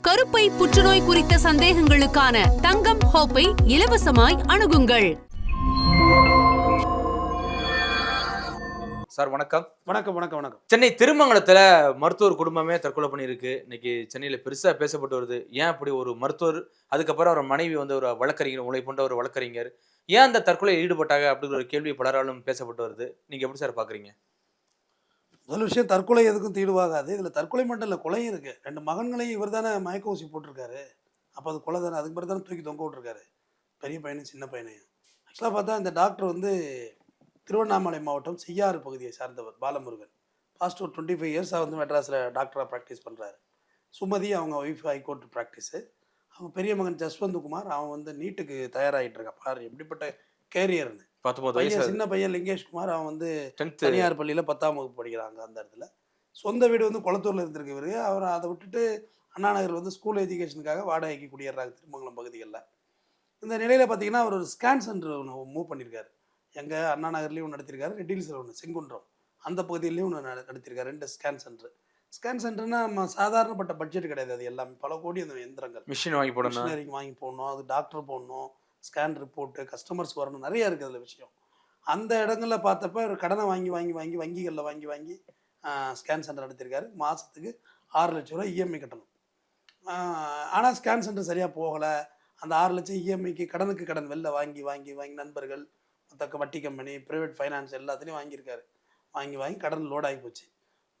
கருப்பை புற்றுநோய் குறித்த சந்தேகங்களுக்கான தங்கம் ஹோப்பை இலவசமாய் அணுகுங்கள். சார் வணக்கம். வணக்கம் வணக்கம் வணக்கம். சென்னை திருமங்கலத்துல மருத்துவர் குடும்பமே தற்கொலை பண்ணியிருக்கு. இன்னைக்கு சென்னையில பெருசா பேசப்பட்டு வருது. ஏன் அப்படி ஒரு மருத்துவர் அதுக்கப்புறம் அவர் மனைவி வந்து ஒரு வழக்கறிஞர் உங்களை போன்ற ஒரு வழக்கறிஞர் ஏன் அந்த தற்கொலையில் ஈடுபட்டாங்க அப்படிங்கிற ஒரு கேள்வி பலராலும் பேசப்பட்டு வருது. நீங்க எப்படி சார் பாக்குறீங்க? முதல் விஷயம் தற்கொலை எதுக்கும் தீடுவாகாது. இதில் தற்கொலை மட்டும் இல்லை கொலையும் இருக்குது ரெண்டு மகன்களையும் இவர் தானே மயக்க ஊசி போட்டிருக்காரு. அப்போ அது கொலை தானே அதுக்கு பிறகு தானே தூக்கி தொங்க விட்ருக்காரு பெரிய பையனும் சின்ன பையனையும். ஆக்சுவலாக பார்த்தா இந்த டாக்டர் வந்து திருவண்ணாமலை மாவட்டம் செய்யாறு பகுதியை சார்ந்தவர் பாலமுருகன். பாஸ்ட் ஒரு டுவெண்ட்டி ஃபைவ் இயர்ஸாக வந்து மெட்ராஸில் டாக்டராக ப்ராக்டிஸ் பண்ணுறாரு சுமதி அவங்க ஒய்ஃப் ஹைகோர்ட் ப்ராக்டிஸு அவங்க பெரிய மகன் ஜஸ்வந்த் குமார் அவன் வந்து நீட்டுக்கு தயாராகிட்டு இருக்கான். பாரு எப்படிப்பட்ட கேரியர்னு பத்தொன்பது வயசு சின்ன பையன் லிங்கேஷ் குமார் அவன் வந்து தனியார் பள்ளியில் பத்தாம் வகுப்பு படிக்கிறாங்க அந்த இடத்துல. சொந்த வீடு வந்து குளத்தூரில் இருந்திருக்கு இவரு. அவர் அதை விட்டுட்டு அண்ணா நகர் வந்து ஸ்கூல் எஜுகேஷனுக்காக வாடகைக்கு குடியேறாங்க திருமங்கலம் பகுதிகளில். இந்த நிலையில் பார்த்தீங்கன்னா அவர் ஒரு ஸ்கேன் சென்டர் ஒன்று மூவ் பண்ணியிருக்காரு. எங்கே அண்ணா நகர்லேயும் நடத்தியிருக்காரு ரெட்டில்ஸில் ஒன்று செங்குன்றம். அந்த பகுதியிலையும் ஒன்று நட- நடத்தியிருக்காரு ரெண்டு ஸ்கேன் சென்டர் ஸ்கேன் சென்டர்னா நம்ம சாதாரணப்பட்ட பட்ஜெட் கிடையாது அது எல்லாமே. பல கோடி அந்த எந்திரங்கள் மிஷின் வாங்கி போடணும். மிஷினரிக்கு வாங்கி போடணும் அது டாக்டர் போடணும். ஸ்கேன் ரிப்போர்ட்டு கஸ்டமர்ஸ் வரணும். நிறைய இருக்குது அதில் விஷயம். அந்த இடங்களில் பார்த்தப்ப ஒரு கடனை வாங்கி வாங்கி வாங்கி வங்கிகளில் வாங்கி வாங்கி ஸ்கேன் சென்டர் நடத்தியிருக்காரு மாதத்துக்கு ஆறு லட்ச ரூபா இஎம்ஐ கட்டணும். ஆனால் ஸ்கேன் சென்டர் சரியாக போகலை. அந்த ஆறு லட்சம் இஎம்ஐக்கு கடனுக்கு கடன் வெளில வாங்கி வாங்கி வாங்கி நண்பர்கள் மொத்த வட்டி கம்பெனி ப்ரைவேட் ஃபைனான்ஸ் எல்லாத்துலேயும் வாங்கியிருக்காரு. வாங்கி வாங்கி கடன் லோட் ஆகி போச்சு.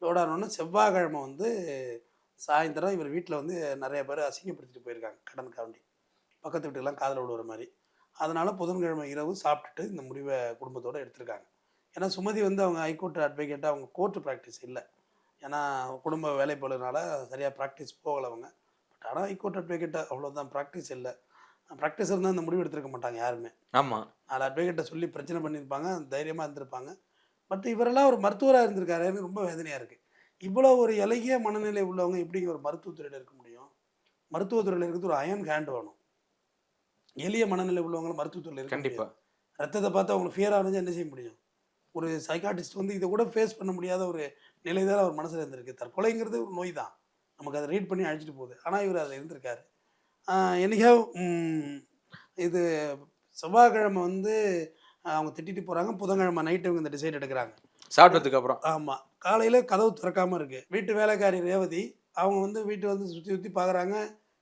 லோட் ஆனோடனே செவ்வாய்க்கிழமை வந்து சாயந்தரம் இவர் வீட்டில் வந்து நிறைய பேர் அசிங்கப்படுத்திட்டு போயிருக்காங்க கடனுக்காண்டி. பக்கத்து வீட்டுக்கெல்லாம் காதில் விடுற மாதிரி. அதனால் புதன்கிழமை இரவு சாப்பிட்டுட்டு இந்த முடிவை குடும்பத்தோடு எடுத்திருக்காங்க. ஏன்னா சுமதி வந்து அவங்க ஹைகோர்ட் அட்வொகேட்டாக அவங்க கோர்ட்டு ப்ராக்டிஸ் இல்லை. ஏன்னா குடும்ப வேலை போலனால சரியாக ப்ராக்டிஸ் போகலை அவங்க. பட் ஆனால் ஹைகோர்ட் அட்வொகேட்டாக அவ்வளோதான் ப்ராக்டிஸ் இல்லை. ப்ராக்டிஸ் இருந்தால் இந்த முடிவு எடுத்திருக்க மாட்டாங்க யாருமே. ஆமா. நாலு அட்வொகேட்டை சொல்லி பிரச்சனை பண்ணியிருப்பாங்க தைரியமாக இருந்திருப்பாங்க. பட் இவரெல்லாம் ஒரு மருத்துவராக இருந்திருக்காருன்னு ரொம்ப வேதனையாக இருக்குது இவ்வளோ ஒரு இலகிய மனநிலை உள்ளவங்க எப்படிங்க ஒரு மருத்துவத்துறையில் இருக்க முடியும்? மருத்துவத்துறையில் இருக்கிறது ஒரு அயன் ஹேண்ட் வேணும். எளிய மனநிலை உள்ளவங்க மருத்துவத்துறையில் இருக்க கண்டிப்பா. முடியாது. ரத்தத்தை பார்த்து அவங்களுக்கு ஃபியர் ஆனது என்ன செய்ய முடியும்? ஒரு சைக்காட்டிஸ்ட் வந்து இதை கூட ஃபேஸ் பண்ண முடியாத ஒரு நிலை தான் அவர் மனசில் இருந்திருக்கு. தற்கொலைங்கிறது ஒரு நோய் தான். நமக்கு அதை ரீட் பண்ணி அழைச்சிட்டு போகுது. ஆனால் இவர் அதில் இருந்திருக்காரு. என்னைக்கோ இது செவ்வாய்க்கிழமை வந்து அவங்க திட்டிட்டு போகிறாங்க புதன்கிழமை நைட்டு இவங்க இந்த டிசைட் எடுக்கிறாங்க. சாப்பிட்டதுக்கு அப்புறம். ஆமாம் காலையில் கதவு திறக்காமல் இருக்குது வீட்டு வேலைக்காரி ரேவதி அவங்க வந்து வீட்டை வந்து சுற்றி சுற்றி பார்க்குறாங்க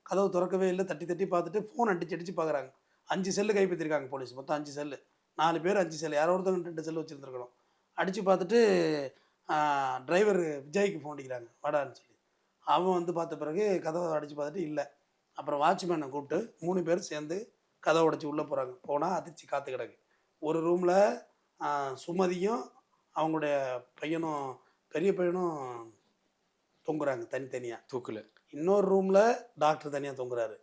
கதவு திறக்கவே இல்லை. தட்டி தட்டி பார்த்துட்டு ஃபோன் அடிச்சு அடிச்சு பார்க்குறாங்க. அஞ்சு செல்லு கைப்பற்றிருக்காங்க போலீஸ் மொத்தம் அஞ்சு செல்லு நாலு பேர் அஞ்சு செல்லு யாரோ ஒருத்தவங்க ரெண்டு செல்லு வச்சுருந்துருக்கணும். அடித்து பார்த்துட்டு டிரைவர் விஜய்க்கு ஃபோன் அடிக்கிறாங்க. வாடான்னு சொல்லி. அவன் வந்து பார்த்த பிறகு கதவை அடித்து பார்த்துட்டு இல்லை. அப்புறம் வாட்ச்மேனை கூப்பிட்டு மூணு பேர் சேர்ந்து கதவை உடைச்சி உள்ளே போகிறாங்க போனால் அதிர்ச்சி காத்து கிடக்கு. ஒரு ரூமில் சுமதியும் அவங்களுடைய பையனும் பெரிய பையனும் தொங்குறாங்க தனித்தனியாக தூக்கில். இன்னொரு ரூமில் டாக்டர் தனியாக தொங்குறாரு.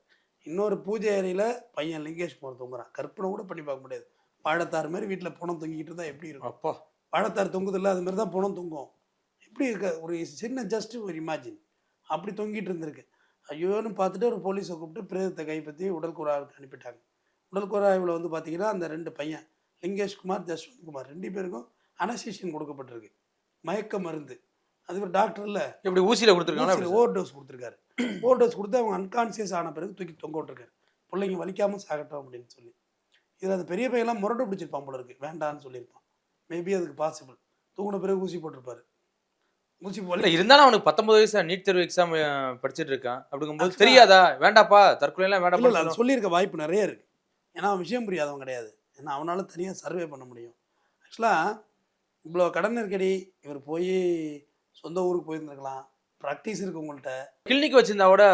இன்னொரு பூஜை அறையில் பையன் லிங்கேஷ் குமார் தொங்குறான். கற்பனை கூட பண்ணி பார்க்க முடியாது. பழத்தார் மாதிரி வீட்டில் பணம் தொங்கிக்கிட்டு இருந்தால் எப்படி இருக்கும்? அப்பா. பழத்தார் தொங்குதில்ல அது மாதிரி தான் பணம் தொங்கும். எப்படி இருக்க? ஒரு சின்ன ஜஸ்ட் ஒரு இமேஜின் அப்படி தொங்கிட்டு இருந்திருக்கு. ஐயோன்னு பார்த்துட்டு ஒரு போலீஸை கூப்பிட்டு பிரேதத்தை கைப்பற்றி உடல் கூறாய்வுக்கு அனுப்பிட்டாங்க. உடல் கூறாய்வில் வந்து பார்த்தீங்கன்னா அந்த ரெண்டு பையன் லிங்கேஷ் குமார் ஜஸ்வந்த் குமார் ரெண்டு பேருக்கும் அனஸ்டேஷன் கொடுக்கப்பட்டிருக்கு. மயக்க மருந்து. அது ஒரு டாக்டர் இல்லை. எப்படி ஊசியில கொடுத்துருக்காங்களா? ஓவர் டோஸ் கொடுத்துருக்காரு. ஓவர் டோஸ் கொடுத்து அவங்க அன்கான்சியஸ் ஆன பிறகு தூக்கி தொங்க விட்டுருக்காரு. பிள்ளைங்க வலிக்காம சாகட்டும் அப்படின்னு சொல்லி. இதில் அந்த பெரிய பையன்லாம் முரட்டு பிடிச்சிருப்பான் போல இருக்கு. வேண்டான்னு சொல்லியிருப்பான். மேபி அதுக்கு பாசிபிள் தூங்கின பிறகு ஊசி போட்டிருப்பாரு. ஊசி வலி இருந்தாலும் அவனுக்கு பத்தொன்பது வயசு நீட் தேர்வு எக்ஸாம் படிச்சிட்டு இருக்கான். அப்படிங்கும்போது தெரியாதா? வேண்டாப்பா தற்கொலை எல்லாம் இல்லை இல்லை வேண்டாம் சொல்லியிருக்க வாய்ப்பு நிறைய இருக்கு. ஏன்னா அவன் விஷயம் புரியாதவன் கிடையாது. ஏன்னா அவனால தனியாக சர்வே பண்ண முடியும். ஆக்சுவலாக இவ்வளோ கடன் நெருக்கடி இவர் போய் சொந்த ஊருக்கு போயிருந்திருக்கலாம். ப்ராக்டிஸ் இருக்கு உங்கள்கிட்ட கிளினிக் வச்சிருந்தா கூட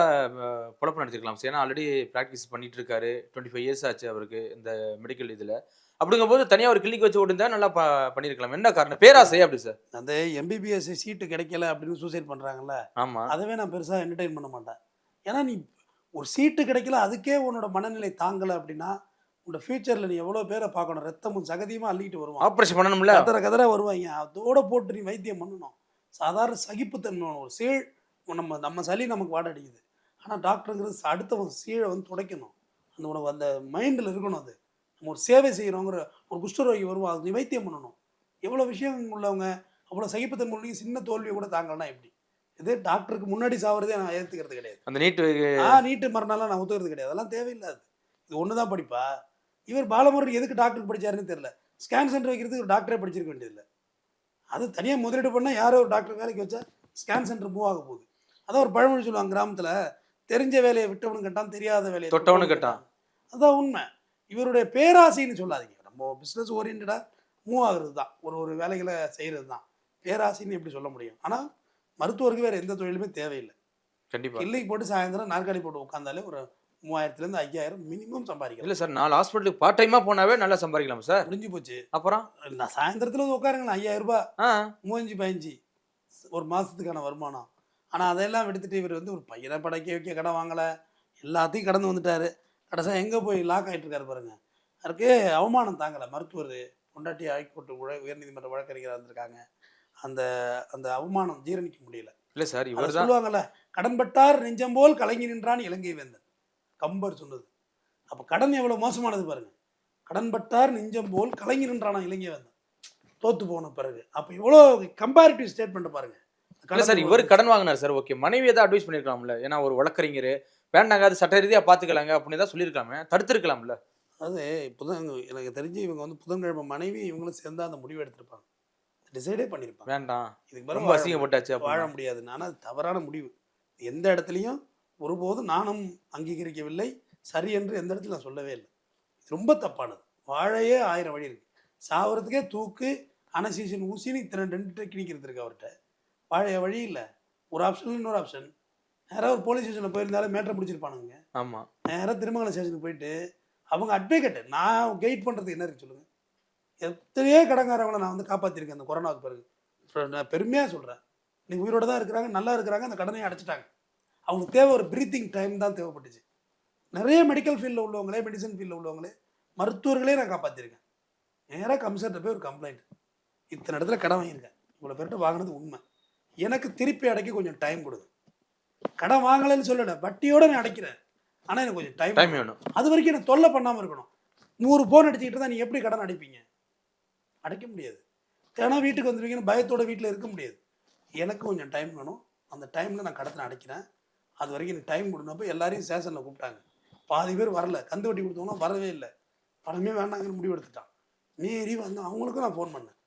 பொழப்பு நடத்திருக்கலாம் ஏன்னா ஆல்ரெடி ப்ராக்டிஸ் பண்ணிட்டு இருக்காரு டுவெண்ட்டி ஃபைவ் இயர்ஸ் ஆச்சு அவருக்கு இந்த மெடிக்கல் இதுல. அப்படிங்கும்போது தனியா ஒரு கிளினிக் வச்சு ஓட்டிருந்தா நல்லா ப- பண்ணிருக்கலாம். என்ன காரணம்? பேராசை அப்படி சார் அந்த எம்பிபிஎஸ் சீட்டு கிடைக்கல அப்படின்னு சூசைட் பண்ணுறாங்கல்ல ஆமா. அதவே நான் பெருசாக என்டர்டைன் பண்ண மாட்டேன். ஏன்னா நீ ஒரு சீட்டு கிடைக்கல அதுக்கே உன்னோட மனநிலை தாங்கலை அப்படின்னா உன்னோட ஃபியூச்சரில் நீ எவ்வளோ பேரை பார்க்கணும்? ரத்தமும் சகதியுமா அள்ளிட்டு வருவான். ஆப்ரேஷன் பண்ணணும்ல? கதற கதற வருவாங்க அதோட போட்டு நீ வைத்தியம் பண்ணணும். சாதாரண சகிப்புத்தன்மை வேணும். ஒரு சீழ் நம்ம நம்ம சளி நமக்கு வாட அடிக்குது ஆனால் டாக்டருங்கிறது அடுத்தவன் சீழை வந்து துடைக்கணும். அந்த உனக்கு அந்த மைண்டில் இருக்கணும் அது. நம்ம ஒரு சேவை செய்கிறோங்கிற ஒரு குஷ்டரோகி வருவான் அது நீ வைத்தியம் பண்ணணும். எவ்வளோ விஷயம் உள்ளவங்க அவ்வளோ சகிப்புத்தன்மை உள்ளவங்க சின்ன தோல்வியை கூட தாங்கலாம் எப்படி? இது டாக்டருக்கு முன்னாடி சாவறதே நான் ஏத்துக்கிறது கிடையாது. அந்த நீட்டு ஆ நீட்டு மரணம்லாம் நான் ஒத்துக்கிறது கிடையாது. அதெல்லாம் தேவையில்லாது. இது ஒன்று தான் படிப்பா. இவர் பாலமுருகன் எதுக்கு டாக்டருக்கு படிச்சாருன்னு தெரியல. ஸ்கேன் சென்டர் வைக்கிறதுக்கு ஒரு டாக்டரே படிச்சிருக்க வேண்டியதில்லை. அது தனியாக முதலீடு பண்ணால் யாரோ ஒரு டாக்டர் வேலைக்கு வச்சா ஸ்கேன் சென்டர் மூவ் ஆக போகுது. அதான் ஒரு பழமொழி சொல்லுவாங்க கிராமத்தில் தெரிஞ்ச வேலையை விட்டவனு கட்டான் தெரியாத வேலையை தொட்டவனு கட்டான். அதான் உண்மை. இவருடைய பேராசைன்னு சொல்லாதீங்க. நம்ம பிஸ்னஸ் ஓரியன்டாக மூவ் ஆகுறது தான் ஒரு ஒரு வேலைகளை செய்கிறது தான் பேராசைன்னு எப்படி சொல்ல முடியும்? ஆனால் மருத்துவருக்கு வேறு எந்த தொழிலுமே தேவையில்லை. கண்டிப்பா. கில்லிக்கு போட்டு சாயந்தரம் நாற்காலி போட்டு உட்காந்தாலே ஒரு மூவாயிரத்துலேருந்து ஐயாயிரம் மினிமம் சம்பாதிக்கலாம். இல்ல சார் நாலு ஹாஸ்பிட்டலுக்கு பார்ட் டைமா போனாவே நல்லா சம்பாதிக்கலாம் சார்? முடிஞ்சு போச்சு அப்புறம்? நான் சாயந்தரத்தில் வந்து உட்காருங்களேன் ஐயாயிரம் ரூபாய். ஆ. மூவஞ்சு பதினஞ்சு. ஒரு மாதத்துக்கான வருமானம். ஆனால் அதெல்லாம் எடுத்துட்டு இவர் வந்து ஒரு பையனை படைக்க வைக்க கடன் வாங்கலை. எல்லாத்தையும் கடந்து வந்துட்டாரு. கடைசியாக எங்கே போய் லாக் ஆகிட்டு இருக்காரு பாருங்க. அதுக்கு அவமானம் தாங்கலை. மருத்துவர் பொண்டாட்டி ஹைகோர்ட்டு உழ உயர்நீதிமன்ற வழக்கறிஞராக இருந்திருக்காங்க. அந்த அந்த அவமானம் ஜீரணிக்க முடியல. இல்ல சார் இவர் சொல்லுவாங்கல்ல கடன்பட்டார் நெஞ்சம் போல் கலங்கி நின்றான் இலங்கை வேந்தன். கம்பர் சொன்னது. அப்ப கடன் எவ்வளவு மோசமானது பாருங்க. கடன்பட்டார் நெஞ்சம் போல் இலங்கை வேந்தன் தோத்து போன பிறகு. அப்ப இவ்வளோ கம்பேரிட்டிவ் ஸ்டேட்மெண்ட் பாருங்க. இல்ல சார் இவர் கடன் வாங்கினார் சார். ஓகே மனைவி ஏதாவது அட்வைஸ் பண்ணிருக்கலாம்ல? ஏன்னா ஒரு வழக்கறிஞர். வேண்டாங்க அது சட்ட ரீதியா பாத்துக்கலாங்க அப்படின்னு தான் சொல்லியிருக்காமே தடுத்திருக்கலாம்ல? அது புதன் எனக்கு தெரிஞ்சு இவங்க வந்து புதன்கிழமை மனைவி இவங்களும் சேர்ந்து அந்த முடிவு எடுத்திருப்பாங்க. டிசைடே பண்ணியிருப்பாங்க வேண்டாம். இதுக்கு ரொம்ப அசிங்கப்பட்டாச்சு வாழ. முடியாதுன்னு ஆனால் அது தவறான முடிவு. எந்த இடத்துலையும் ஒருபோதும் நானும் அங்கீகரிக்கவில்லை. சரி என்று எந்த இடத்துல நான் சொல்லவே இல்லை. ரொம்ப தப்பானது. வாழையே ஆயிரம் வழி இருக்கு. சாவறதுக்கே தூக்கு அனசீசன் ஊசின்னு இத்தனை ரெண்டு டெக்னிக் இருந்திருக்கு அவர்கிட்ட. வாழைய வழி இல்லை. ஒரு ஆப்ஷன் இன்னொரு ஆப்ஷன். நேராக ஒரு போலீஸ் ஸ்டேஷனில் போயிருந்தாலும் மேட்டரை பிடிச்சிருப்பானுங்க. ஆமா. நேராக திருமங்கலம் ஸ்டேஷனுக்கு போயிட்டு அவங்க அட்வொகேட்டு நான் கைட் பண்ணுறது என்ன இருக்கு சொல்லுங்கள் எத்தனையோ கடங்காரவங்களை நான் வந்து காப்பாற்றிருக்கேன் அந்த கொரோனாவுக்கு பிறகு. நான் பெருமையாக சொல்கிறேன் இன்னைக்கு உயிரோட தான் இருக்கிறாங்க நல்லா இருக்கிறாங்க அந்த கடனையும் அடைச்சிட்டாங்க. அவங்களுக்கு தேவை ஒரு பிரீத்திங் டைம் தான் தேவைப்பட்டுச்சு. நிறைய மெடிக்கல் ஃபீல்டில் உள்ளவங்களே மெடிசன் ஃபீல்டில் உள்ளவங்களே மருத்துவர்களே நான் காப்பாற்றிருக்கேன் நேராக கமிஷன்ட்ட போய் ஒரு கம்ப்ளைண்ட் இத்தனை இடத்துல கடன் வாங்கியிருக்கேன். இவ்வளோ பேர்கிட்ட வாங்கினது உண்மை. எனக்கு திருப்பி அடைக்க கொஞ்சம் டைம் கொடுங்க. கடன் வாங்கலைன்னு சொல்லலை வட்டியோட நான் அடைக்கிறேன். ஆனால் எனக்கு கொஞ்சம் டைம் டைம் வேணும். அது வரைக்கும் எனக்கு தொல்லை பண்ணாமல் இருக்கணும். நூறு ஃபோன் அடிச்சுக்கிட்டு தான் நீ எப்படி கடன் அடைப்பீங்க? அடைக்க முடியாது. தினம் வீட்டுக்கு வந்துருவீங்கன்னு பயத்தோட வீட்டில் இருக்க முடியாது. எனக்கு கொஞ்சம் டைம் வேணும். அந்த டைமில் நான் கடத்தை அடைக்கிறேன். அது வரைக்கும் எனக்கு டைம் கொடுனப்போ எல்லாரையும் ஸ்டேஷனில் கூப்பிட்டாங்க. பாதி பேர் வரல. கந்து வட்டி கொடுத்தவங்களும் வரவே இல்லை. பணமே வேண்டாங்கன்னு முடிவு எடுத்துட்டான். மீறி வந்து அவங்களுக்கும் நான் ஃபோன் பண்ணேன்.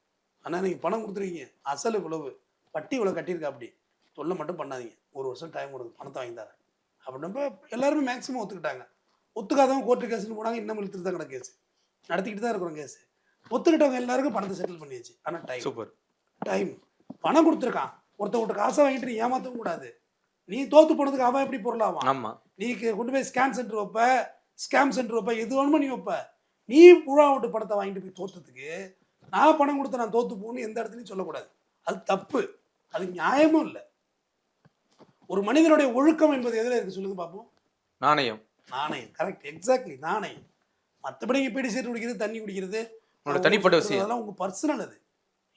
ஆனால் நீங்கள் பணம் கொடுத்துருக்கீங்க. அசல் இவ்வளவு. வட்டி இவ்வளோ கட்டியிருக்கா அப்படி? தொல்லை மட்டும் பண்ணாதீங்க. ஒரு வருஷம் டைம் கொடுங்க. பணத்தை வாங்கி தரேன். அப்படின்னப்ப எல்லாருமே மேக்ஸிமம் ஒத்துக்கிட்டாங்க. ஒத்துக்காதவங்க கோர்ட்டு கேஸ்னு போனாங்க. இன்னும் இழுத்துட்டு தான் கிடக்கு கேஸ் நடத்திக்கிட்டு தான் இருக்கிறோம் கேஸ் ஒத்துக்கிட்டவங்க எல்லாருக்கும் பணத்தை செட்டில் பண்ணியாச்சு. ஆனால் டைம் சூப்பர் டைம் பணம் கொடுத்துருக்கான். ஒருத்தவங்க காசை வாங்கிட்டு ஏமாற்றவும் கூடாது. நீ தோத்து போனதுக்கு அவன் எப்படி பொருளாவான் ஆமா. நீ கொண்டு போய் ஸ்கேன் சென்டர் வைப்ப ஸ்கேம் சென்டர் வைப்ப எது வேணுமோ நீ வைப்ப. நீ புழா விட்டு பணத்தை வாங்கிட்டு போய் தோத்ததுக்கு நான் பணம் கொடுத்து நான் தோத்து போகணும்னு எந்த இடத்துலையும் சொல்லக்கூடாது. அது தப்பு. அது நியாயமும் இல்லை. ஒரு மனிதனுடைய ஒழுக்கம் என்பது எதில் இருக்கு சொல்லுங்க பார்ப்போம் நாணயம். நாணயம். கரெக்ட் எக்ஸாக்ட்லி நாணயம். மற்றபடி இங்கே பீடி சீட்டு குடிக்கிறது தண்ணி குடிக்கிறது உங்களோட தனிப்பட்ட விஷயம் அதெல்லாம் உங்கள் பர்சனல் அது.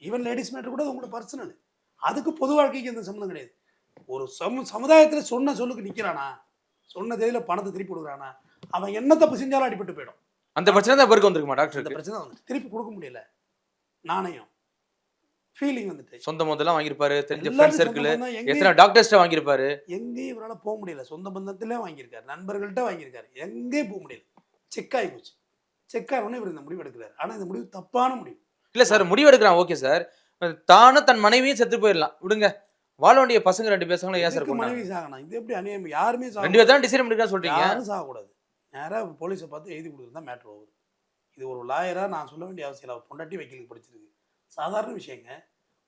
ஈவன் லேடிஸ் மேட்டர் கூட உங்களோட பர்சனல் அதுக்கு பொது வாழ்க்கைக்கு எந்த சம்மந்தம் கிடையாது. ஒரு சமு சமுதாயத்தில் சொன்ன சொல்லுக்கு நிற்கிறானா சொன்ன தேதியில் பணத்தை திருப்பி கொடுக்குறானா? அவன் என்ன தப்பு செஞ்சாலும் அடிபட்டு போயிடும். அந்த பிரச்சனை தான் பிறகு வந்திருக்குமா இந்த டாக்டருக்கு பிரச்சனை வந்து திருப்பி கொடுக்க முடியல. நாணயம். ஃபீலிங் வந்துட்டு. சொந்த முதல்லாம் வாங்கியிருப்பாரு தெரிஞ்ச எல்லாரும் ஃப்ரெண்ட் சர்க்கிள் எத்தனை டாக்டர்ஸ்ட்ட வாங்கியிருப்பாரு? எங்கேயும் இவரால் போக முடியல. சொந்த பந்தத்திலே வாங்கியிருக்காரு. நண்பர்கள்ட்ட வாங்கியிருக்காரு. எங்கேயும் போக முடியல. செக் ஆகி போச்சு. செக் ஆகணும்னு இவர் இந்த முடிவு எடுக்கிறார். ஆனால் இந்த முடிவு தப்பான முடிவு. இல்ல சார் முடிவு எடுக்கிறான். Okay sir. தானும் தன் மனைவியும் செத்து போயிடலாம். விடுங்க. வாழ வேண்டிய பசங்க ரெண்டு பேசங்களும் ஏன் சார் மனைவி சாகணும். இது எப்படி அநியாயம்? யாருமே சாக ரெண்டு பேர் தான் டிசைன் பண்ணிருக்கா சொல்றீங்க? யாரும் சாகக்கூடாது. நேராக போலீஸை பார்த்து எழுதி கொடுக்குறது தான் மேட்ரு ஓவர் இது ஒரு லாயராக நான் சொல்ல வேண்டிய அவசியம் இல்லை. பொண்டாட்டி வக்கீலுக்கு படிச்சிருக்கு. சாதாரண விஷயங்க.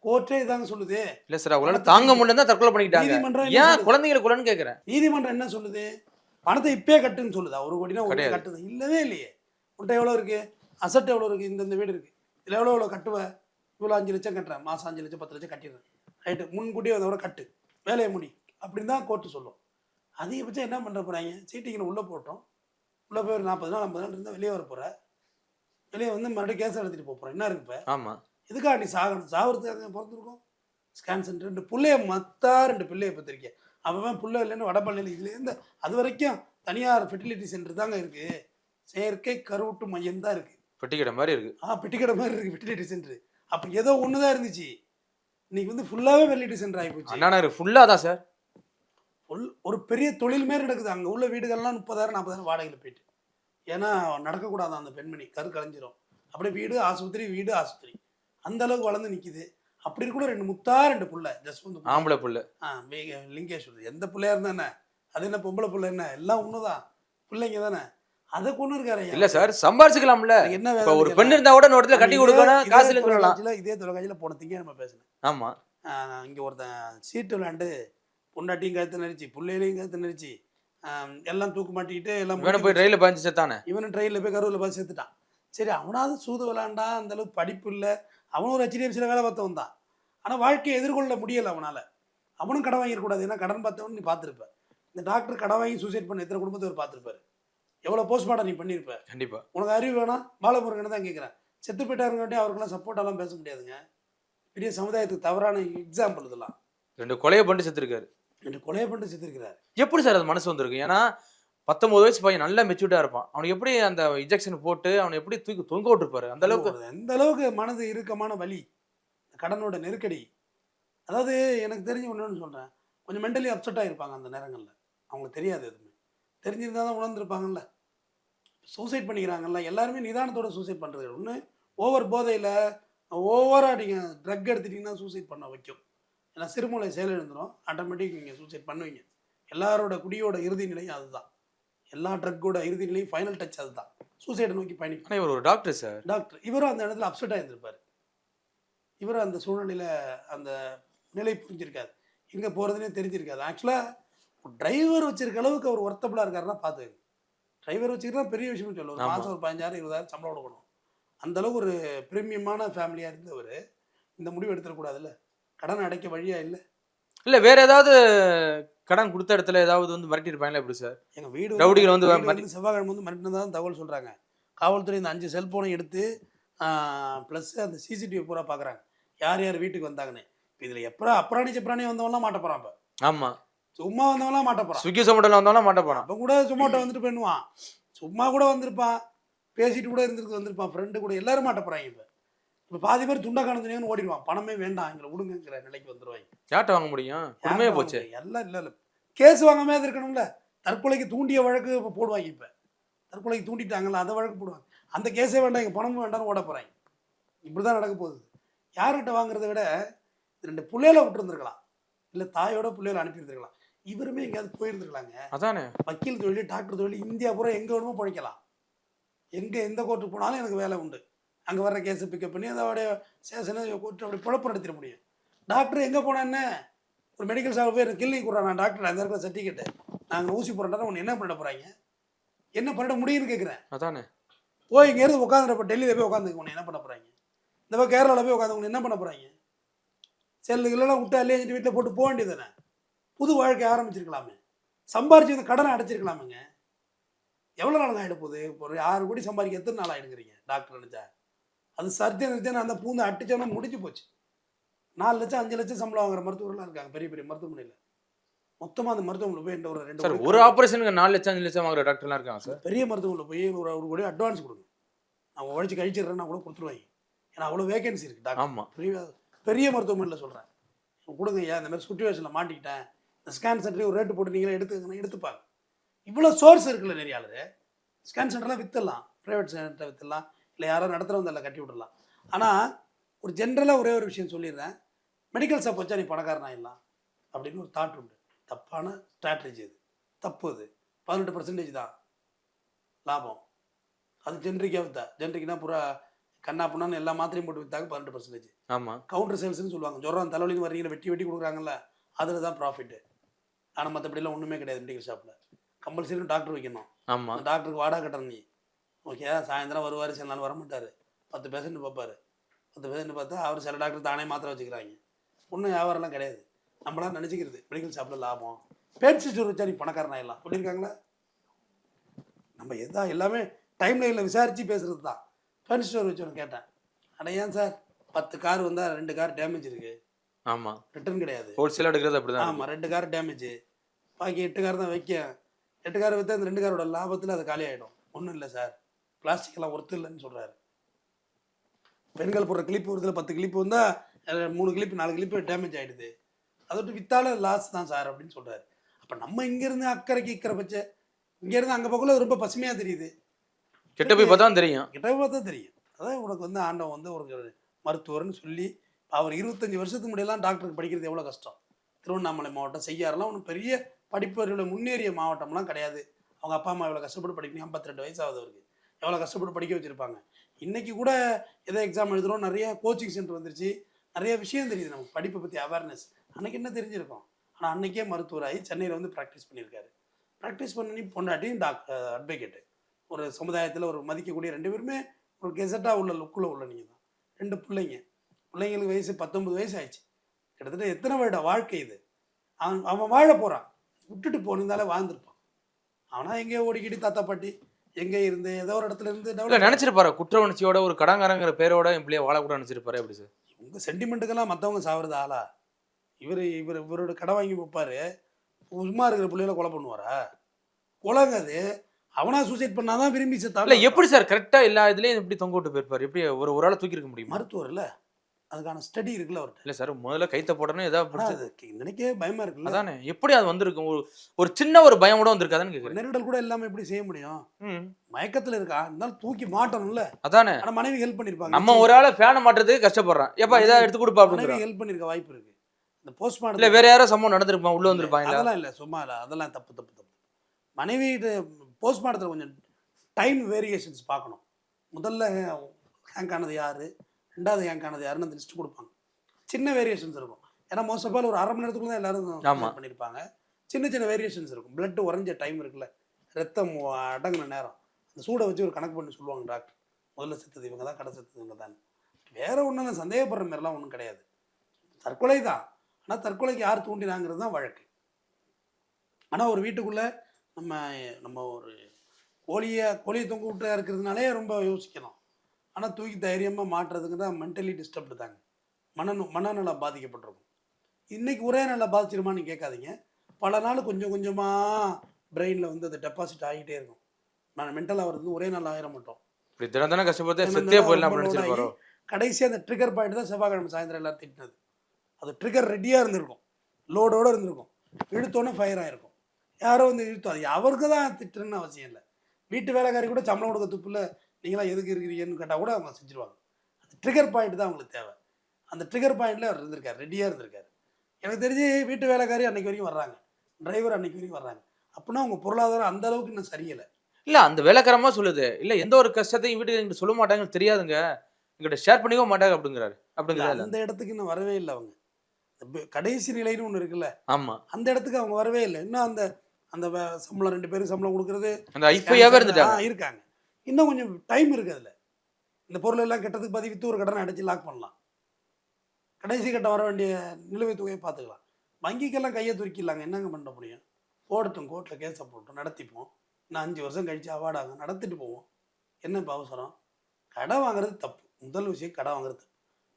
கோர்ட்டே இதாங்க சொல்லுது. இல்ல சார் அவங்களால தாங்க முடியும் தான் தற்கொலை பண்ணிக்கிட்டாங்க. நீதிமன்றம் ஏன் சொல்லுது? குழந்தைகளை குலன்னு கேக்குறேன்? நீதிமன்றம் என்ன சொல்லுது? பணத்தை இப்பயே கட்டுன்னு சொல்லுதா? ஒரு கோடினா ஒரு. கட்டுது. இல்லவே இல்லையே. உன்ட்ட எவ்வளோ இருக்கு? அசட் எவ்வளோ இருக்கு? இந்த இந்த வீடு இருக்கு. இதில் எவ்வளோ எவ்வளோ கட்டுவேன் இவ்வளோ அஞ்சு லட்சம் கட்டுறேன். மாதம் அஞ்சு லட்சம் பத்து லட்சம் கட்டிடுறேன். ரைட்டு முன்கூட்டியே வந்தவரை கட்டு. வேலையை முடி. அப்படின்னு தான் கோர்ட்டு சொல்லும். அதிகபட்சம் என்ன பண்ண போகிறாங்க சீட்டிங்கில் உள்ளே போட்டோம். உள்ளே போய் ஒரு நாற்பது நாள் ஐம்பது நாள் இருந்தால் வெளியே வர போகிற வெளியே வந்து மறுபடியும் கேஸ் எடுத்துகிட்டு போக போகிறேன் என்ன இருக்கு இப்போ? ஆமா. இதுக்காக நீ சாகணும்? சாகிறதுக்காக பிறந்திருக்கோம் ஸ்கேன் சென்டர் ரெண்டு பிள்ளைய மத்தா ரெண்டு பிள்ளைய பத்திரிக்கை அவன் புள்ள இல்லைன்னு வடபழனியில் இதுலேருந்து அது வரைக்கும் தனியார் ஃபெர்டிலிட்டி சென்டர் தாங்க இருக்கு. செயற்கை கருவூட்டு மையம் தான் இருக்கு. பெட்டிக்கிட மாதிரி இருக்கு. ஆ பெட்டிக்கடை மாதிரி இருக்கு ஃபெர்டிலிட்டி சென்டர் அப்போ ஏதோ ஒன்று தான் இருந்துச்சு. இன்னைக்கு வந்து ஃபுல்லாவே வெள்ளிட்டு சென்டர் ஆகி போச்சு. அண்ணா நகர் ஃபுல்லா தான் சார் ஒரு பெரிய தொழில் மாரி நடக்குது. அங்கே உள்ள வீடுகள்லாம் முப்பதாயிரம் நாற்பதாயிரம் வாடகையில் போயிட்டு. ஏன்னா நடக்கக்கூடாது அந்த பெண்மணி. கரு கலைஞ்சிரும். அப்படியே வீடு ஆஸ்பத்திரி வீடு ஆஸ்பத்திரி. அந்த அளவுக்கு வளர்ந்து நிக்குது. அப்படி கூட ரெண்டு முத்தா ரெண்டு புள்ள. ஜஸ்வந்த். ஆம்பளை புள்ள. ஆ லிங்கேஸ்வரர் எந்த பிள்ளையா இருந்தா என்ன? அது என்ன பொம்பளை புள்ள என்ன? எல்லாம் ஒண்ணுதான் பிள்ளைங்க தானே? அதை கொண்டு இருக்காரு. இல்ல சார் சம்பாரிச்சுக்கலாம்ல. என்ன ஒரு பெண் இருந்தா கூட இடத்துல கட்டி கொடுக்கணும் காசு இல்லைன்னு இதே தொலைக்காட்சியில போன திங்க நம்ம பேசினேன் ஆமா. இங்க ஒருத்தன் சீட்டு விளையாண்டு பொண்டாட்டியும் கழுத்து நெரிச்சு பிள்ளைகளையும் கழுத்து நெரிச்சு எல்லாம் தூக்கு மாட்டிக்கிட்டு எல்லாம் இவனை போய் ரயில பாஞ்சு செத்தானே இவனும் ட்ரெயினில் போய் கருவில் பார்த்து சேர்த்துட்டான் சரி அவனாவது சூது விளாண்டான் அந்த அளவுக்கு படிப்பு இல்லை. அவனும் ஒரு ஹெச்டிஎஃப்சியில் வேலை பார்த்தவன் தான். ஆனால் வாழ்க்கையை எதிர்கொள்ள முடியலை அவனால். அவனும் கடன் வாங்கிடக்கூடாது ஏன்னா கடன் பார்த்தவன் நீ பார்த்துருப்ப. இந்த டாக்டர் கடன் வாங்கி சூசைட் பண்ண எத்தனை குடும்பத்தை அவர் பார்த்துருப்பாரு? எவ்வளோ போஸ்ட்மார்ட்டம் நீ பண்ணியிருப்ப கண்டிப்பா. உனக்கு அறிவு வேணாம் பாலமுருகனை தான் கேட்குறேன் செத்து போயிட்டாருங்காட்டி அவருக்கெல்லாம் சப்போர்ட்டெல்லாம் பேச முடியாதுங்க. பெரிய சமுதாயத்துக்கு தவறான எக்ஸாம்பிள் இதெல்லாம். ரெண்டு கொலையை பண்ணிட்டு செத்துருக்காரு. ரெண்டு கொலையை பண்ணிட்டு செத்துருக்கிறார். எப்படி சார் அது மனசு வந்திருக்கு ஏன்னா பத்தொன்பது வயசு பையன் நல்லா மெச்சூர்டா இருப்பான். அவனுக்கு எப்படி அந்த இன்ஜெக்ஷன் போட்டு அவனை எப்படி தூக்கி தொங்க விட்டுருப்பாரு? அந்த அளவுக்கு எந்த அளவுக்கு மனது இறுக்கமான வலி? கடனோட நெருக்கடி. அதாவது எனக்கு தெரிஞ்சு ஒன்று சொல்கிறேன் கொஞ்சம் மென்டலி அப்செட்டாக இருப்பாங்க அந்த நேரங்களில். அவங்களுக்கு தெரியாது எதுவுமே. தெரிஞ்சிருந்தா தான் உணர்ந்துருப்பாங்கல்ல. சூசைட் பண்ணிக்கிறாங்கல்ல எல்லாருமே நிதானத்தோட சூசைட் பண்ணுறது ஒன்று ஓவர் போதையில் ஓவராக நீங்கள் ட்ரக் எடுத்துட்டிங்கன்னா சூசைட் பண்ண வைக்கும். ஏன்னா சிறுமூளை செயலிழந்துடும் ஆட்டோமேட்டிக் நீங்கள் சூசைட் பண்ணுவீங்க. எல்லாரோட குடியோட இறுதி நிலையும் அதுதான். எல்லா ட்ரக்கோட இறுதி நிலையும் ஃபைனல் டச் அதுதான். சூசைடை நோக்கி பயணிக்கும். இவர் ஒரு டாக்டர் சார் டாக்டர் இவரும் அந்த இடத்துல அப்செட்டாக இருந்திருப்பார் இவரும் அந்த சூழ்நிலையில் அந்த நிலை புரிஞ்சிருக்காது எங்கே போகிறதுனே தெரிஞ்சிருக்காது. ஆக்சுவலாக டிரைவர் வச்சிருக்க அளவுக்கு அவர் ஒர்த்தபுளாக இருக்காருன்னா பார்த்து டிரைவர் வச்சுக்கிறதா பெரிய விஷயம் சொல்லுவோம். மாதம் ஒரு பதினஞ்சாயிரம் இருபதாயிரம் சம்பளம் கொடுக்கணும் அந்த அளவுக்கு ஒரு பிரீமியமான ஃபேமிலியாக இருந்தவர். இந்த முடிவு எடுத்துடக்கூடாதுல்ல கடன் அடைக்க வழியா இல்லை? இல்ல வேற ஏதாவது கடன் கொடுத்த இடத்துல ஏதாவது வந்து மிரட்டி இருப்பாங்களா எப்படி சார்? எங்கள் வீடு ரவுடிகள் வந்து செவ்வாய்க்கிழமை வந்து மிரட்டினதா தகவல் சொல்கிறாங்க காவல்துறை இந்த அஞ்சு செல்ஃபோனை எடுத்து ப்ளஸ் அந்த சிசிடிவி பூரா பார்க்குறாங்க யார் யார் வீட்டுக்கு வந்தாங்கன்னு. இதில் எப்போ அப்புறாணி செப்ராணி வந்தவங்களாம் மாட்ட போகிறான் இப்போ ஆமா. சும்மா வந்தவங்களாம் மாட்ட போகிறான் ஸ்விக்கி சொமோட்டோல வந்தோம்னா மாட்ட போறான். அப்போ கூட சும்மாட்ட வந்துட்டு பண்ணுவான் சும்மா கூட வந்திருப்பான். பேசிட்டு கூட இருந்திருக்கு வந்திருப்பான். ஃப்ரெண்டு கூட எல்லாரும் மாட்ட போகிறாங்க இப்போ இப்போ பாதி பேர் துண்டா காணத்துனேன்னு ஓடிடுவான். பணமே வேண்டாம். எங்களை விடுங்கிற நிலைக்கு வந்துருவாங்க. யார்கிட்ட வாங்க முடியும்? உண்மையே போச்சு? எல்லாம் இல்லை இல்லை. கேஸ் வாங்காம இருக்கணும்ல. தற்கொலைக்கு தூண்டிய வழக்கு இப்போ போடுவாங்க இப்போ. தற்கொலைக்கு தூண்டிட்டாங்கல்ல அதை வழக்கு போடுவாங்க. அந்த கேஸே வேண்டாம். எங்கள் பணமும் வேண்டாம்னு ஓட போகிறாங்க இப்படி தான் நடக்க போகுது. யார்கிட்ட வாங்குறத விட ரெண்டு பிள்ளையில விட்டுருந்துருக்கலாம். இல்லை தாயோட பிள்ளையில அனுப்பியிருந்துருக்கலாம். இவருமே எங்கேயாவது போயிருந்துருக்கலாங்க. அதானே? வக்கீல் தொழில் டாக்டர் தொழில் இந்தியா பூரா எங்கே வேணுமோ பிழைக்கலாம். எங்கே எந்த கோர்ட்டுக்கு போனாலும் எனக்கு வேலை உண்டு. அங்கே வர்ற கேஸை பிக்கப் பண்ணி அதோடைய சேஷனை கோர்ட்டு அப்படி குழப்பம் நடத்திட முடியும். டாக்டர் எங்கே போனான்னு ஒரு மெடிக்கல் ஷாப் போய் எனக்கு கிளினிக் நான் டாக்டர் அந்த இருக்கிற சர்டிஃபிகேட்டு நாங்கள் ஊசி போடுறேன் உன்னை என்ன பண்ணிட போகிறாங்க என்ன பண்ணிட முடியும்னு கேட்குறேன் அதானே? போய் இங்கேருந்து உட்காந்துறப்ப டெல்லியில் போய் உட்காந்துக்க உன்னை என்ன பண்ண போகிறாங்க இந்த பக்கம் கேரளாவில் போய் உட்காந்து உன்னை என்ன பண்ண போகிறாங்க செல்லுகளெல்லாம் விட்டு அல்லேஞ்சிட்டு வீட்டில் போட்டு போக வேண்டியதுதானே புது வாழ்க்கை ஆரம்பிச்சிருக்கலாமே. சம்பாரிச்சு இந்த கடனை அடைச்சிருக்கலாமுங்க. எவ்வளோ நாள் ஆகிட போகுது? ஒரு ஆறு கோடி சம்பாதிக்க எத்தனை நாள் ஆகிடுங்கிறீங்க டாக்டர் நினச்சா? அது சர்ஜன் நிறுத்தினா அந்த பூந்து அட்டிச்சோன்னா முடிஞ்சு போச்சு. நாலு லட்சம் அஞ்சு லட்சம் சம்பளம் வாங்குற மருத்துவர்கள்லாம் இருக்காங்க பெரிய பெரிய மருத்துவமனையில். மொத்தமாக அந்த மருத்துவமனையில் போய் இந்த ஒரு ரெண்டு ஒரு ஆபரேஷனுக்கு நாலு லட்சம் அஞ்சு லட்சம் வாங்குற டாக்டர்லாம் இருக்காங்க சார்? பெரிய மருத்துவமனையில் போய் ஒரு ஒரு கோடி அட்வான்ஸ் கொடுங்க. நான் உழைச்சி கழிச்சிடுறேன்னா கூட கொடுத்துருவாங்க. ஏன்னா அவ்வளோ வேகன்சி இருக்குது டாக்டர். ஆமா. பெரிய பெரிய மருத்துவமனையில் சொல்கிறேன் கொடுங்க ஐயா இந்த மாதிரி சுச்சுவேஷனில் மாட்டிக்கிட்டேன். ஸ்கேன் சென்டரே ஒரு ரேட்டு போட்டு நீங்களே எடுத்துக்கணும் எடுத்துப்பாங்க. இவ்வளோ சோர்ஸ் இருக்குல்ல நிறைய ஆளு ஸ்கேன் சென்டர்லாம் விற்றுலாம் ப்ரைவேட் சென்டர் விற்றுலாம் இல்லை யாரோ நடத்துகிறவங்க அதில் கட்டி விடலாம் ஆனால் ஒரு ஜென்ரலாக ஒரே ஒரு விஷயம் சொல்லிடுறேன். மெடிக்கல் ஷாப் வச்சா நீ பணக்காரன் ஆயிடலாம். அப்படின்னு ஒரு தாட் உண்டு. தப்பான ஸ்ட்ராட்டஜி அது. தப்பு அது. பதினெட்டு பர்சன்டேஜ் தான். லாபம். அது ஜென்ரிக்காக விற்றா ஜென்ரிக்னா பூரா கண்ணா புண்ணான்னு எல்லா மாத்திரையும் போட்டு விற்றாங்க பதினெட்டு பர்சன்டேஜ் ஆமா. கவுண்டர் சேல்ஸ்னு சொல்லுவாங்க. ஜுரம் தலைவலின்னு வர்றீங்க வெட்டி வெட்டி கொடுக்குறாங்கல்ல அதில் தான் ப்ராஃபிட்டு ஆனால் மற்றபடிலாம் ஒன்றுமே கிடையாது மெடிக்கல் ஷாப்பில் கம்பல்சரி டாக்டர் வைக்கணும். ஆமா. அந்த டாக்டருக்கு வாடகை கட்டணும் நீ. ஓகே சாயந்தரம் வருவார் சில நாள் வர மாட்டார் பத்து பேஷண்ட் பார்ப்பாரு. பத்து பேஷண்ட் பார்த்தா அவர் சில டாக்டர் தானே மாத்திரை வச்சுக்கிறாங்க. ஒன்றும் வியாபாரம்லாம் கிடையாது. நம்மளாம் நினச்சிக்கிறது மெடிக்கல் ஷாப்பில் லாபம். பேன்சி ஸ்டோர் வச்சா நீ பணக்காரன் ஆயிடலாம். சொல்லியிருக்காங்களா நம்ம எதா எல்லாமே டைம் லைனில் விசாரித்து பேசுகிறது தான். பேன்சி ஸ்டோர் வச்சவனு கேட்டேன். அட ஏன் சார் பத்து கார் வந்தால் ரெண்டு கார் டேமேஜ் இருக்குது ஆமா. ரிட்டர்ன் கிடையாது. ஹோல்சேலா எடுக்கிறது அப்படிதான் ஆமாம் ரெண்டு கார் டேமேஜ் பாக்கி எட்டு கார் தான் வைக்க. எட்டு கார் விற்றா அந்த ரெண்டு காரோட லாபத்தில் அது காலி ஆகிடும் ஒன்றும் இல்லை சார். பிளாஸ்டிக் எல்லாம் ஒர்த்து இல்லைன்னு சொல்கிறாரு பெண்கள் போடுற கிளிப்பு வருதுல பத்து கிளிப்பு வந்தால் மூணு கிளிப்பு நாலு கிளிப்பு டேமேஜ் ஆகிடுது அதை விட்டு வித்தாலும் லாஸ் தான் சார் அப்படின்னு சொல்கிறாரு அப்போ நம்ம இங்கேருந்து அக்கறைக்கு இக்கரை பச்ச இங்கேருந்து அங்கே பக்கம் ரொம்ப பசுமையாக தெரியுது. கிட்ட போய் பார்த்தா தெரியும். கிட்ட பார்த்தா தெரியும். அதான் உனக்கு வந்து ஆண்டவன் வந்து ஒரு மருத்துவர்னு சொல்லி அவர் இருபத்தஞ்சி வருஷத்துக்கு முன்னாடியெல்லாம் டாக்டருக்கு படிக்கிறது எவ்வளோ கஷ்டம். திருவண்ணாமலை மாவட்டம் செய்யாரெல்லாம் ஒன்றும் பெரிய படிப்பறிவில் முன்னேறிய மாவட்டம்லாம் கிடையாது. அவங்க அப்பா அம்மா எவ்வளோ கஷ்டப்பட்டு படிக்கணும்? ஐம்பத்தி ரெண்டு வயசு ஆகுது அவருக்கு. எவ்வளோ கஷ்டப்பட்டு படிக்க வச்சுருப்பாங்க. இன்றைக்கி கூட எதோ எக்ஸாம் எழுதுகிறோம் நிறைய கோச்சிங் சென்டர் வந்துருச்சு. நிறைய விஷயம் தெரியுது நமக்கு. படிப்பை பற்றி அவேர்னஸ் அன்னைக்கு என்ன தெரிஞ்சிருக்கும்? ஆனால் அன்னைக்கே மருத்துவராகி சென்னையில் வந்து ப்ராக்டிஸ் பண்ணியிருக்காரு. ப்ராக்டிஸ் பண்ணி பொண்டாட்டியும் டாக்டர் அட்வொகேட்டு ஒரு சமுதாயத்தில் ஒரு மதிக்கக்கூடிய ரெண்டு பேருமே ஒரு கெசட்டாக உள்ள லுக்கில் உள்ள நீங்கள் தான் ரெண்டு பிள்ளைங்க. பிள்ளைங்களுக்கு வயசு பத்தொம்பது வயசு ஆயிடுச்சு. கிட்டத்தட்ட எத்தனை வருட வாழ்க்கை இது? அவன் அவன் வாழ போகிறான் விட்டுட்டு போனிருந்தாலே வாழ்ந்துருப்பான். அவனா எங்கேயோ ஓடிக்கிட்டு தாத்தா பாட்டி எங்கே இருந்து ஏதோ ஒரு இடத்துல இருந்து இல்ல நினைச்சிருப்பாரு. குற்ற உணர்ச்சியோட ஒரு கடங்காரங்கிற பேரோட என் பிள்ளைய வாழ கூட நினைச்சிருப்பாரு. எப்படி சார்? உங்கள் சென்டிமெண்ட்டுக்கெல்லாம் மற்றவங்க சாவறது ஆளா? இவர் இவர் இவரோட கடை வாங்கி வைப்பாரு. சும்மா இருக்கிற பிள்ளைகளை கொலை பண்ணுவாரா? கொலைங்க அது அவனா சூசைட் பண்ணாதான் விரும்பி இல்ல செத்தான் எப்படி சார்? கரெக்டா எல்லா இதுலயும் எப்படி தொங்க விட்டு போயிருப்பாரு. எப்படி ஒரு ஒரு ஆளை தூக்கி இருக்க முடியுமா? மருத்துவர் இல்ல? அதுக்கான ஸ்டடி இருக்குல்ல அவர்கிட்ட இல்ல சார் முதல்ல கைத்த போடணும் ஏதாவது நினைக்கவே பயமா இருக்குல்ல. அதானே எப்படி அது வந்திருக்கும்? ஒரு ஒரு சின்ன ஒரு பயம் கூட வந்திருக்காதுன்னு ஒரு கேக்குறேன். நெருடல் கூட இல்லாம எப்படி செய்ய முடியும்? மயக்கத்துல இருக்கா? இருந்தாலும் தூக்கி மாட்டணும்ல. அதானே. ஆனா மனைவி ஹெல்ப் பண்ணிருப்பாங்க. நம்ம ஒரு ஆளை ஃபேனை மாட்டுறதுக்கு கஷ்டப்படுறான். ஏப்பா ஏதாவது எடுத்து கொடுப்பா மனைவி ஹெல்ப் பண்ணிருக்க வாய்ப்பு இருக்கு. இந்த இல்ல போஸ்ட்மார்ட்டம் வேற யாரோ சம்பவம் நடந்திருப்பான் உள்ள வந்திருப்பாங்க அதெல்லாம் இல்ல சும்மா இல்ல. அதெல்லாம் தப்பு தப்பு தப்பு. மனைவி போஸ்ட்மார்ட்டத்தில் கொஞ்சம் டைம் வேரியேஷன்ஸ் பார்க்கணும். முதல்ல ஹேங்க் ஆனது யாரு? ரெண்டாவது ஹேங்க் ஆனது யாருன்னு அந்த லிஸ்ட் கொடுப்பாங்க. சின்ன வேரியேஷன்ஸ் இருக்கும். ஏன்னா மோஸ்ட் ஆஃப் ஆல் ஒரு அரை மணி நேரத்துக்குள்ள தான் எல்லாரும் பண்ணியிருப்பாங்க சின்ன சின்ன வேரியேஷன்ஸ் இருக்கும். பிளட் உறைஞ்ச டைம் இருக்குல்ல. ரத்தம் அடங்கின நேரம். அந்த சூடை வச்சு ஒரு கணக்கு பண்ணி சொல்லுவாங்க டாக்டர் முதல்ல செத்தது இவங்க தான் கடை செத்தது இவங்க தான். வேற ஒன்றும் சந்தேகப்படுற மாதிரிலாம் ஒன்றும் கிடையாது. தற்கொலை தான். ஆனால் தற்கொலைக்கு யார் தூண்டினாங்கிறது தான் வழக்கு. ஆனால் ஒரு வீட்டுக்குள்ளே நம்ம நம்ம ஒரு கோழியை கோழியை தொங்க விட்டு இருக்கிறதுனாலே ரொம்ப யோசிக்கணும். ஆனால் தூக்கி தைரியமாக மாட்டுறதுக்கு தான் மென்டலி டிஸ்டர்ப்டு தாங்க. மன மனநலம் பாதிக்கப்பட்டிருக்கும். இன்னைக்கு ஒரே நாளில் பாதிச்சிருமான்னு கேட்காதீங்க. பல நாள் கொஞ்சம் கொஞ்சமாக பிரெயினில் வந்து அது டெபாசிட் ஆகிட்டே இருக்கும். நான் மென்டலாக வருது ஒரே நாள் ஆயிர மாட்டோம். இப்படி தினம் தினம் கஷ்டப்பட்டு செத்தே போயிடலாம் கடைசி அந்த ட்ரிகர் பாயிண்ட் தான் செவ்வாய்க்கிழமை சாயந்தரம் எல்லாரும் திட்டினது. அது ட்ரிகர் ரெடியாக இருந்திருக்கும். லோடோடு இருந்திருக்கும். இழுத்தோன்னே ஃபயர் ஆயிருக்கும். யாரோ வந்து இழுத்தோம். அது அவருக்கு தான் திட்டுறன்னு அவசியம் இல்லை. வீட்டு வேலைக்காரி கூட சம்பளம் கொடுக்க துப்புல நீங்களாம் எதுக்கு இருக்கிறீங்கன்னு கேட்டால் கூட அவங்க செஞ்சுருவாங்க. அந்த ட்ரிகர் பாயிண்ட் தான் அவங்களுக்கு தேவை. அந்த ட்ரிகர் பாயிண்ட்ல அவர் இருந்திருக்காரு ரெடியாக இருந்திருக்காரு. எனக்கு தெரிஞ்சு வீட்டு வேலைக்காரி அன்னைக்கு வரைக்கும் வர்றாங்க. டிரைவர் அன்னைக்கு வரைக்கும் வர்றாங்க. அப்படின்னா அவங்க பொருளாதாரம் அந்த அளவுக்கு இன்னும் சரியில்லை. இல்ல அந்த வேலைக்காரமா சொல்லுது இல்ல எந்த ஒரு கஷ்டத்தையும் வீட்டுக்கு எங்கிட்ட சொல்ல மாட்டாங்கன்னு தெரியாதுங்க. எங்கிட்ட ஷேர் பண்ணிக்க மாட்டாங்க அப்படிங்கிறாரு. அப்படிங்கிறா இல்ல அந்த இடத்துக்கு இன்னும் வரவே இல்லை அவங்க. கடைசி நிலைன்னு ஒன்று இருக்குல்ல? ஆமா. அந்த இடத்துக்கு அவங்க வரவே இல்லை. இன்னும் அந்த அந்த சம்பளம் ரெண்டு பேருக்கு சம்பளம் கொடுக்கறது அந்த ஐஃபையாவே இருந்துட்டாங்க. இருக்காங்க. இன்னும் கொஞ்சம் டைம் இருக்குது அதில். இந்த பொருள் எல்லாம் கெட்டதுக்கு பதிவு வித்து ஒரு கடனை அடைச்சி லாக் பண்ணலாம். கடைசி கட்ட வர வேண்டிய நிலுவைத் தொகையை பார்த்துக்கலாம். வங்கிக்கெல்லாம் கையை துருக்கிடலாங்க என்னங்க பண்ண முடியும்? போடட்டும் கோர்ட்டில் கேஸை போட்டோம் நடத்திப்போம். இன்னும் அஞ்சு வருஷம் கழித்து அவார்ட் ஆகும். நடத்திட்டு போவோம். என்ன இப்போ அவசரம்? கடன் வாங்குறது தப்பு. முதல் விஷயம் கடன் வாங்குறது தப்பு.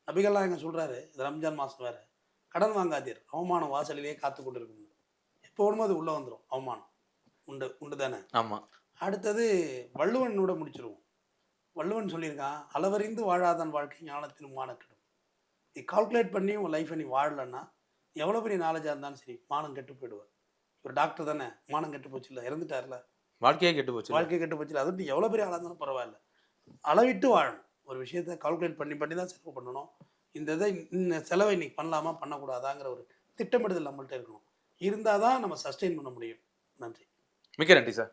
நபிகள்லாம் எங்கே சொல்கிறாரு இது ரம்ஜான் மாதம் வேறு. கடன் வாங்காதீர். அவமானம் வாசலிலேயே காத்து கொண்டு இருக்கணும் எப்போ வேணுமோ அது உள்ளே வந்துடும் அவமானம். உண்டு உண்டு தானே? ஆமாம் அடுத்தது வள்ளுவனோட முடிச்சிருவோம். வள்ளுவன் சொல்லியிருக்கான் அளவறிந்து வாழாதான் வாழ்க்கை ஞானத்தின் மானக்கெடும். நீ கால்குலேட் பண்ணி உன் லைஃப்பை நீ வாழலன்னா எவ்வளோ பெரிய நாலேஜாக இருந்தாலும் சரி மானம் கெட்டு போயிடுவார். ஒரு டாக்டர் தானே மானம் கெட்டு போச்சு இல்லை இறந்துட்டார்ல. வாழ்க்கையே கெட்டு போச்சு வாழ்க்கை கெட்டு போச்சு அது எவ்வளோ பெரிய ஆளாக இருந்தாலும் பரவாயில்ல. அளவிட்டு வாழணும். ஒரு விஷயத்தை கால்குலேட் பண்ணி பண்ணி தான் செலவு பண்ணணும். இந்த இதை இந்த செலவை இன்னைக்கு பண்ணலாமா பண்ணக்கூடாதாங்கிற ஒரு திட்டமிடுதல் நம்மள்ட்ட இருக்கணும். இருந்தால் தான் நம்ம சஸ்டெயின் பண்ண முடியும். நன்றி. மிக்க நன்றி சார்